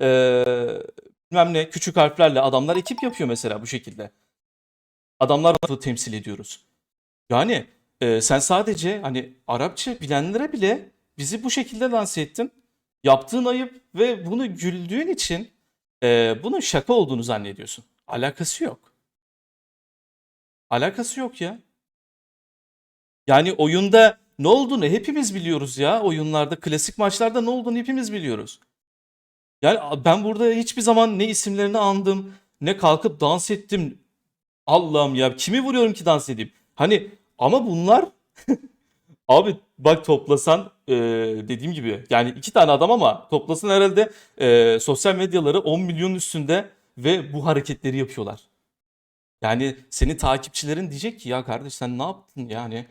Ee, bilmem ne küçük harflerle adamlar ekip yapıyor mesela bu şekilde. Adamlar temsil ediyoruz. Yani e, sen sadece hani Arapça bilenlere bile bizi bu şekilde lanse ettin. Yaptığın ayıp ve bunu güldüğün için e, bunun şaka olduğunu zannediyorsun. Alakası yok. Alakası yok ya. Yani oyunda ne olduğunu hepimiz biliyoruz ya. Oyunlarda, klasik maçlarda ne olduğunu hepimiz biliyoruz. Yani ben burada hiçbir zaman ne isimlerini andım, ne kalkıp dans ettim. Allah'ım ya kimi vuruyorum ki dans edeyim? Hani ama bunlar abi bak toplasan e, dediğim gibi yani iki tane adam ama toplasan herhalde e, sosyal medyaları 10 milyon üstünde ve bu hareketleri yapıyorlar. Yani senin takipçilerin diyecek ki ya kardeş sen ne yaptın yani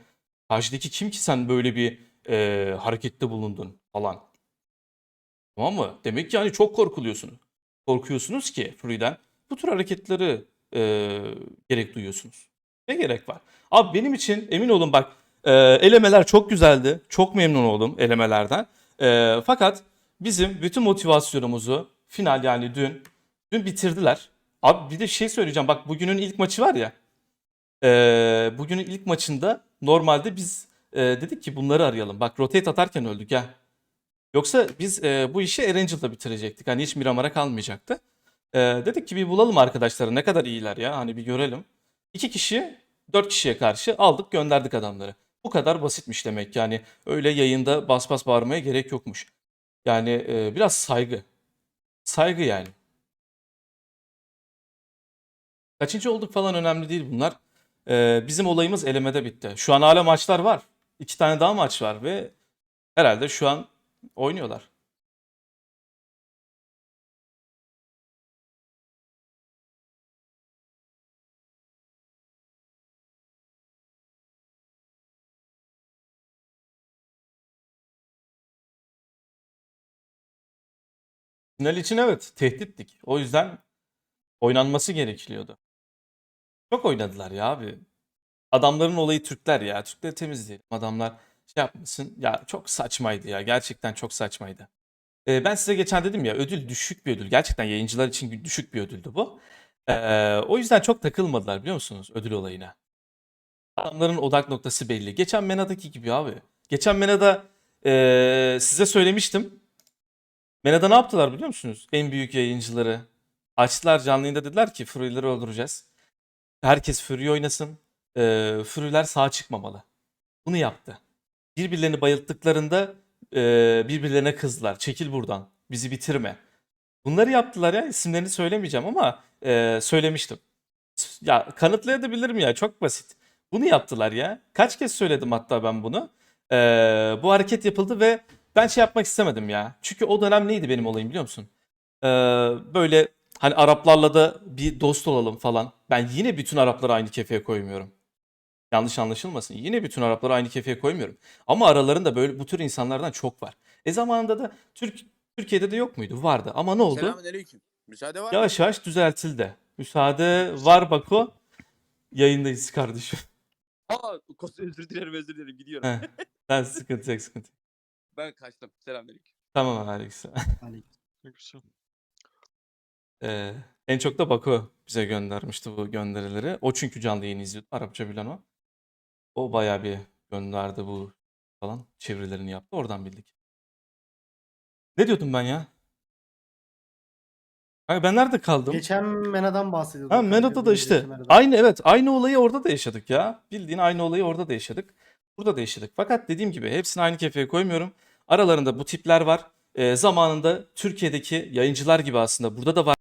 karşıdaki kim ki sen böyle bir e, harekette bulundun falan. Tamam mı? Demek ki yani çok korkuluyorsunuz. Korkuyorsunuz ki Fury'den bu tür hareketleri e, gerek duyuyorsunuz. Ne gerek var? Abi benim için emin olun bak e, elemeler çok güzeldi. Çok memnun oldum elemelerden. E, fakat bizim bütün motivasyonumuzu final yani dün dün bitirdiler. Abi bir de şey söyleyeceğim. Bak bugünün ilk maçı var ya. e, bugünün ilk maçında normalde biz e, dedik ki bunları arayalım. Bak rotate atarken öldük ya. Yoksa biz e, bu işi Erangel'da bitirecektik. Hani hiç Miramar'a kalmayacaktı. E, dedik ki bir bulalım arkadaşları ne kadar iyiler ya hani bir görelim. İki kişi dört kişiye karşı aldık gönderdik adamları. Bu kadar basitmiş demek yani öyle yayında bas bas bağırmaya gerek yokmuş. Yani e, biraz saygı. Saygı yani. Kaçıncı olduk falan önemli değil bunlar. E, bizim olayımız elemede bitti. Şu an hala maçlar var. İki tane daha maç var ve herhalde şu an oynuyorlar. Final için evet tehdittik. O yüzden oynanması gerekiyordu. Çok oynadılar ya abi. Adamların olayı Türkler ya. Türkleri temizleyelim. Adamlar şey yapmasın. Ya çok saçmaydı ya. Gerçekten çok saçmaydı. Ee, ben size geçen dedim ya ödül düşük bir ödül. Gerçekten yayıncılar için düşük bir ödüldü bu. Ee, o yüzden çok takılmadılar biliyor musunuz ödül olayına. Adamların odak noktası belli. Geçen Mena'daki gibi abi. Geçen Mena'da ee, size söylemiştim. Mena'da ne yaptılar biliyor musunuz? En büyük yayıncıları. Açtılar canlı dediler ki Fury'leri öldüreceğiz. Herkes Fury oynasın. Ee, Fury'ler sağ çıkmamalı. Bunu yaptı. Birbirlerini bayılttıklarında e, birbirlerine kızdılar. Çekil buradan. Bizi bitirme. Bunları yaptılar ya. İsimlerini söylemeyeceğim ama e, söylemiştim. Ya kanıtlayabilirim ya. Çok basit. Bunu yaptılar ya. Kaç kez söyledim hatta ben bunu. E, bu hareket yapıldı ve ben şey yapmak istemedim ya. Çünkü o dönem neydi benim olayım biliyor musun? E, böyle hani Araplarla da bir dost olalım falan. Ben yine bütün Arapları aynı kefeye koymuyorum. Yanlış anlaşılmasın. Yine bütün Arapları aynı kefeye koymuyorum. Ama aralarında böyle bu tür insanlardan çok var. E zamanında da Türk Türkiye'de de yok muydu? Vardı. Ama ne oldu? Selamünaleyküm. Müsaade var mı? Yavaş yavaş düzeltildi. Müsaade var Bako. Yayındayız kardeşim. Aa, özür dilerim özür dilerim gidiyorum. Heh, Sen sıkıntı yok sıkıntı. yok. Ben kaçtım. Selamünaleyküm. Tamam Alex. Aleykümselam. Ee, en çok da Bako bize göndermişti bu gönderileri. O çünkü canlı yayın izliyordu. Arapça bilen o. O bayağı bir gönderdi bu falan. Çevirilerini yaptı. Oradan bildik. Ne diyordum ben ya? Kanka ben nerede kaldım? Geçen Mena'dan bahsediyorduk. Ha kanka, Mena'da da işte aynı evet aynı olayı orada da yaşadık ya. Bildiğin aynı olayı orada da yaşadık. Burada da yaşadık. Fakat dediğim gibi hepsini aynı kefeye koymuyorum. Aralarında bu tipler var. Ee, zamanında Türkiye'deki yayıncılar gibi aslında burada da var.